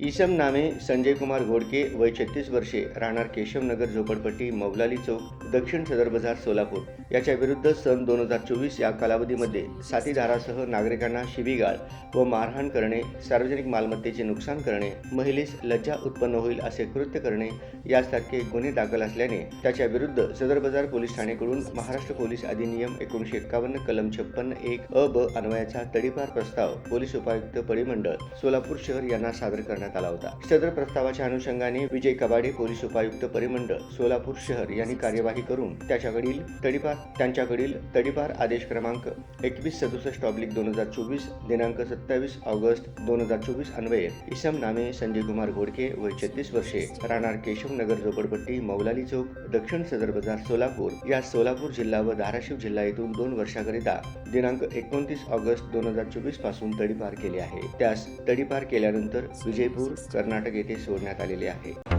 इसम नामे संजय कुमार घोडके वय छत्तीस वर्षे राहणार केशवनगर झोपडपट्टी मौलाली चौक दक्षिण सदर बाजार सोलापूर. याच्या विरुद्ध सन दोन हजार चोवीस या कालावधीमध्ये साथीदारासह नागरिकांना शिवीगाळ व मारहाण करणे सार्वजनिक मालमत्तेचे नुकसान करणे महिलेस लज्जा उत्पन्न होईल असे कृत्य करणे यासारखे गुन्हे दाखल असल्याने त्याच्या विरुद्ध सदर बाजार पोलीस ठाणेकडून महाराष्ट्र पोलीस अधिनियम एकोणीशे एकावन्न कलम छप्पन्न एक अ ब अन्वयाचा तडीपार प्रस्ताव पोलीस उपायुक्त परिमंडळ सोलापूर शहर यांना सादर करण्यात आला होता. सदर प्रस्तावाच्या अनुषंगाने विजय कबाडे पोलीस उपायुक्त परिमंडळ सोलापूर शहर यांनी कार्यवाही करून त्याच्याकडील तडीपार त्यांच्याकडील तडीपार आदेश क्रमांक एकवीस सदुसष्ट ऑब्लिक दोन हजार चोवीस दिनांक सत्तावीस ऑगस्ट दोन हजार चोवीस अन्वये इसम नामे संजय कुमार घोडके वय छत्तीस वर्षे राहणार केशवनगर झोपडपट्टी मौलाली चौक दक्षिण सदर बाजार सोलापूर. या सोलापूर जिल्हा व धाराशिव जिल्हा येथून दोन वर्षाकरिता दिनांक एकोणतीस ऑगस्ट दोन हजार चोवीसपासून तडीपार केले आहे. त्यास तडीपार केल्यानंतर विजयपूर कर्नाटक येथे सोडण्यात आलेले आहे.